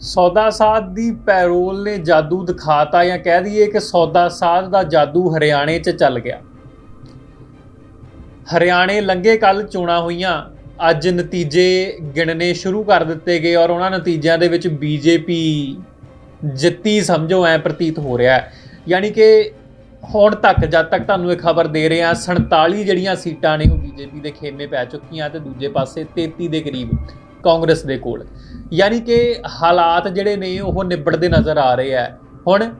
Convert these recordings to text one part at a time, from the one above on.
ਸੌਦਾ ਸਾਧ ਦੀ ਪੈਰੋਲ ਨੇ ਜਾਦੂ ਦਿਖਾਤਾ ਜਾਂ ਕਹਿ ਦਈਏ ਕਿ ਸੌਦਾ ਸਾਧ ਦਾ ਜਾਦੂ ਹਰਿਆਣੇ 'ਚ ਚੱਲ ਗਿਆ। ਹਰਿਆਣੇ ਲੰਘੇ ਕੱਲ ਚੋਣਾਂ ਹੋਈਆਂ। ਅੱਜ ਨਤੀਜੇ ਗਿਣਨੇ ਸ਼ੁਰੂ ਕਰ ਦਿੱਤੇ ਗਏ ਔਰ ਉਹਨਾਂ ਨਤੀਜਿਆਂ ਦੇ ਵਿੱਚ ਬੀਜੇਪੀ ਜਿੱਤੀ ਸਮਝੋ ਐ ਪ੍ਰਤੀਤ ਹੋ ਰਿਹਾ ਹੈ। ਯਾਨੀ ਕਿ ਹੁਣ ਤੱਕ ਜਦ ਤੱਕ ਤੁਹਾਨੂੰ ਇਹ ਖਬਰ ਦੇ ਰਹੇ ਹਾਂ 47 ਜਿਹੜੀਆਂ ਸੀਟਾਂ ਨੇ ਉਹ ਬੀਜੇਪੀ ਦੇ ਖੇਮੇ ਪੈ ਚੁੱਕੀਆਂ ਤੇ ਦੂਜੇ ਪਾਸੇ 33 ਦੇ ਕਰੀਬ ਕਾਂਗਰਸ ਦੇ ਕੋਲ। ਯਾਨੀ ਕਿ ਹਾਲਾਤ ਜਿਹੜੇ ਨੇ, ਉਹ ਨਿਬੜਦੇ ਨਜ਼ਰ ਆ ਰਹੇ ਆ। ਹੁਣ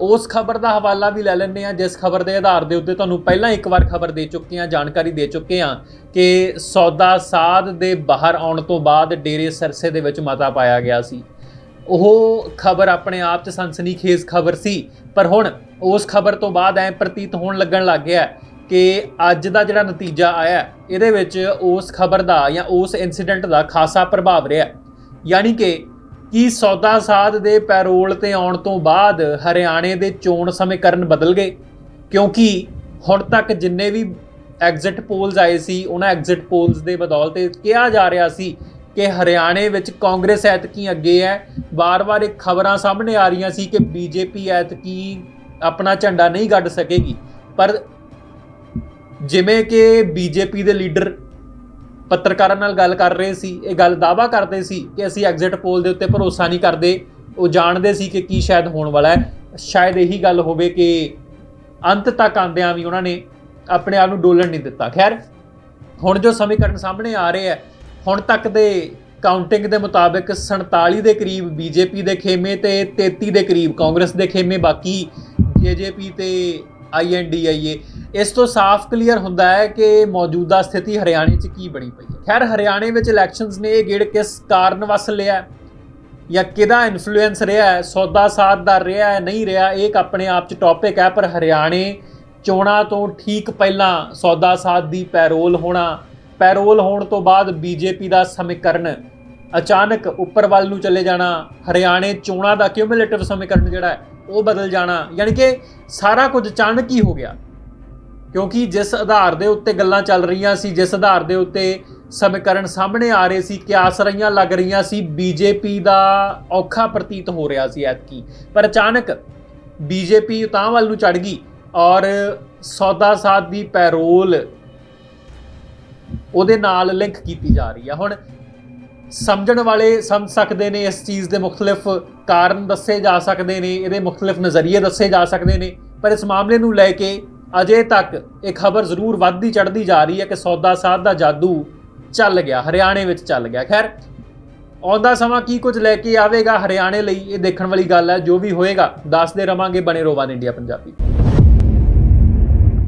ਉਸ ਖਬਰ ਦਾ ਹਵਾਲਾ ਵੀ ਲੈ ਲੈਂਦੇ ਆ ਜਿਸ ਖਬਰ ਦੇ ਆਧਾਰ ਦੇ ਉੱਤੇ ਤੁਹਾਨੂੰ ਪਹਿਲਾਂ ਇੱਕ ਵਾਰ ਖਬਰ ਦੇ ਚੁੱਕੇ ਆ ਜਾਣਕਾਰੀ ਦੇ ਚੁੱਕੇ ਆ ਕਿ ਸੌਦਾ ਸਾਧ ਦੇ ਬਾਹਰ ਆਉਣ ਤੋਂ ਬਾਅਦ ਡੇਰੇ ਸਰਸੇ ਦੇ ਵਿੱਚ ਮਤਾ ਪਾਇਆ ਗਿਆ ਸੀ। ਉਹ ਖਬਰ ਆਪਣੇ ਆਪ 'ਚ ਸਨਸਨੀਖੇਜ਼ ਖਬਰ ਸੀ, ਪਰ ਹੁਣ ਉਸ ਖਬਰ ਤੋਂ ਬਾਅਦ ਐ ਪ੍ਰਤੀਤ ਹੋਣ ਲੱਗਣ ਲੱਗ ਗਿਆ ਕਿ ਅੱਜ ਦਾ ਜਿਹੜਾ ਨਤੀਜਾ ਆਇਆ ਇਹਦੇ ਵਿੱਚ ਉਸ ਖਬਰ ਦਾ ਜਾਂ ਉਸ ਇਨਸੀਡੈਂਟ ਦਾ ਖਾਸਾ ਪ੍ਰਭਾਵ ਰਿਹਾ ਯਾਨੀ ਕਿ ਕੀ ਸੌਦਾ ਸਾਧ ਦੇ ਪੈਰੋਲ ਤੇ ਆਉਣ ਤੋਂ ਬਾਅਦ ਹਰਿਆਣੇ ਦੇ ਚੋਣ ਸਮੀਕਰਨ ਬਦਲ ਗਏ? ਕਿਉਂਕਿ ਹੁਣ ਤੱਕ ਜਿੰਨੇ ਵੀ ਐਗਜ਼ਿਟ ਪੋਲਸ ਆਏ ਸੀ, ਉਹਨਾਂ ਐਗਜ਼ਿਟ ਪੋਲਸ ਦੇ ਬਦੌਲਤ ਇਹ ਕਿਹਾ ਜਾ ਰਿਹਾ ਸੀ ਕਿ ਹਰਿਆਣੇ ਵਿੱਚ ਕਾਂਗਰਸ ਐਤਕੀ ਅੱਗੇ ਹੈ। ਵਾਰ-ਵਾਰ ਇਹ ਖਬਰਾਂ ਸਾਹਮਣੇ ਆ ਰਹੀਆਂ ਸੀ ਕਿ ਬੀਜੇਪੀ ਐਤਕੀ ਆਪਣਾ ਝੰਡਾ ਨਹੀਂ ਗੱਡ ਸਕੇਗੀ। ਪਰ ਜਿਵੇਂ ਕਿ ਬੀਜੇਪੀ ਦੇ ਲੀਡਰ ਪੱਤਰਕਾਰਾਂ ਨਾਲ ਗੱਲ ਕਰ ਰਹੇ ਸੀ, ਇਹ ਗੱਲ ਦਾਵਾ ਕਰਦੇ ਸੀ ਕਿ ਅਸੀਂ ਐਗਜ਼ਿਟ ਪੋਲ ਦੇ ਉੱਤੇ ਭਰੋਸਾ ਨਹੀਂ ਕਰਦੇ, ਉਹ ਜਾਣਦੇ ਸੀ ਕਿ ਕੀ ਸ਼ਾਇਦ ਹੋਣ ਵਾਲਾ ਹੈ। ਸ਼ਾਇਦ ਇਹੀ ਗੱਲ ਹੋਵੇ ਕਿ ਅੰਤ ਤੱਕ ਆਂਦਿਆਂ ਵੀ ਉਹਨਾਂ ਨੇ ਆਪਣੇ ਆਪ ਨੂੰ ਡੋਲਣ ਨਹੀਂ ਦਿੱਤਾ। ਖੈਰ, ਹੁਣ ਜੋ ਸਮੀਕਰਨ ਸਾਹਮਣੇ ਆ ਰਹੇ ਹੈ, ਹੁਣ ਤੱਕ ਦੇ ਕਾਊਂਟਿੰਗ ਦੇ ਮੁਤਾਬਕ 47 ਦੇ ਕਰੀਬ ਬੀਜੇਪੀ ਦੇ ਖੇਮੇ ਤੇ 33 ਦੇ ਕਰੀਬ ਕਾਂਗਰਸ ਦੇ ਖੇਮੇ, ਬਾਕੀ ਜੇਜੇਪੀ ਤੇ ਆਈਐਨਡੀਆਈਏ ਇਸ ਤੋਂ ਸਾਫ਼ ਕਲੀਅਰ ਹੁੰਦਾ ਹੈ ਕਿ ਮੌਜੂਦਾ ਸਥਿਤੀ ਹਰਿਆਣੇ 'ਚ ਕੀ ਬਣੀ ਪਈ ਹੈ। ਖੈਰ, ਹਰਿਆਣੇ ਵਿੱਚ ਇਲੈਕਸ਼ਨਸ ਨੇ ਇਹ ਗੇੜ ਕਿਸ ਕਾਰਨ ਵਸ ਲਿਆ ਜਾਂ ਕਿਹਦਾ ਇਨਫਲੂਐਂਸ ਰਿਹਾ ਹੈ? ਸੌਦਾ ਸਾਧ ਦਾ ਰਿਹਾ ਹੈ, ਨਹੀਂ ਰਿਹਾ, ਇਹ ਇੱਕ ਆਪਣੇ ਆਪ 'ਚ ਟੌਪਿਕ ਹੈ, ਪਰ ਹਰਿਆਣੇ ਚੋਣਾਂ ਤੋਂ ਠੀਕ ਪਹਿਲਾਂ ਸੌਦਾ ਸਾਧ ਦੀ ਪੈਰੋਲ ਹੋਣਾ, ਪੈਰੋਲ ਹੋਣ ਤੋਂ ਬਾਅਦ ਬੀਜੇਪੀ ਦਾ ਸਮੀਕਰਨ, ਅਚਾਨਕ ਉੱਪਰ ਵੱਲ ਨੂੰ ਚਲੇ ਜਾਣਾ, ਹਰਿਆਣੇ ਚੋਣਾਂ ਦਾ ਕਿਊਮੂਲੇਟਿਵ ਸਮੀਕਰਨ ਜਿਹੜਾ ਹੈ, ਉਹ ਬਦਲ ਜਾਣਾ, ਯਾਨੀ ਕਿ ਸਾਰਾ ਕੁਝ ਅਚਾਨਕ ਹੀ ਹੋ ਗਿਆ। ਕਿਉਂਕਿ ਜਿਸ ਆਧਾਰ ਦੇ ਉੱਤੇ ਗੱਲਾਂ ਚੱਲ ਰਹੀਆਂ ਸੀ, ਜਿਸ ਆਧਾਰ ਦੇ ਉੱਤੇ ਸਮੀਕਰਨ ਸਾਹਮਣੇ ਆ ਰਹੇ ਸੀ, ਕਿਆਸ ਰਹੀਆਂ ਲੱਗ ਰਹੀਆਂ ਸੀ, ਬੀਜੇਪੀ ਦਾ ਔਖਾ ਪ੍ਰਤੀਤ ਹੋ ਰਿਹਾ ਸੀ ਐਤਕੀ। ਪਰ ਅਚਾਨਕ ਬੀਜੇਪੀ ਉਤਾਂਹ ਵੱਲ ਨੂੰ ਚੜ ਗਈ ਔਰ ਸੌਦਾ ਸਾਧ ਦੀ ਪੈਰੋਲ ਉਹਦੇ ਨਾਲ ਲਿੰਕ ਕੀਤੀ ਜਾ ਰਹੀ ਆ। ਹੁਣ ਸਮਝਣ ਵਾਲੇ ਸਮਝ ਸਕਦੇ ਨੇ ਇਸ ਚੀਜ਼ ਦੇ ਮੁxtਲਫ ਕਾਰਨ ਦੱਸੇ ਜਾ ਸਕਦੇ ਨੇ, ਇਹਦੇ ਮੁxtਲਫ ਨਜ਼ਰੀਏ ਦੱਸੇ ਜਾ ਸਕਦੇ ਨੇ, ਪਰ ਇਸ ਮਾਮਲੇ ਨੂੰ ਲੈ ਕੇ ਅਜੇ ਤੱਕ ਇਹ ਖਬਰ ਜ਼ਰੂਰ ਵੱਧਦੀ ਚੜ੍ਹਦੀ ਜਾ ਰਹੀ ਹੈ ਕਿ ਸੌਦਾ ਸਾਧ ਦਾ ਜਾਦੂ ਚੱਲ ਗਿਆ, ਹਰਿਆਣੇ ਵਿੱਚ ਚੱਲ ਗਿਆ। ਖੈਰ, ਆਉਂਦਾ ਸਮਾਂ ਕੀ ਕੁਝ ਲੈ ਕੇ ਆਵੇਗਾ? ਹਰਿਆਣੇ ਲਈ ਇਹ ਦੇਖਣ ਵਾਲੀ ਗੱਲ ਹੈ, ਜੋ ਵੀ ਹੋਏਗਾ, ਦੱਸਦੇ ਰਵਾਂਗੇ ਬਣੇ ਰੋਵਾਨ ਇੰਡੀਆ ਪੰਜਾਬੀ।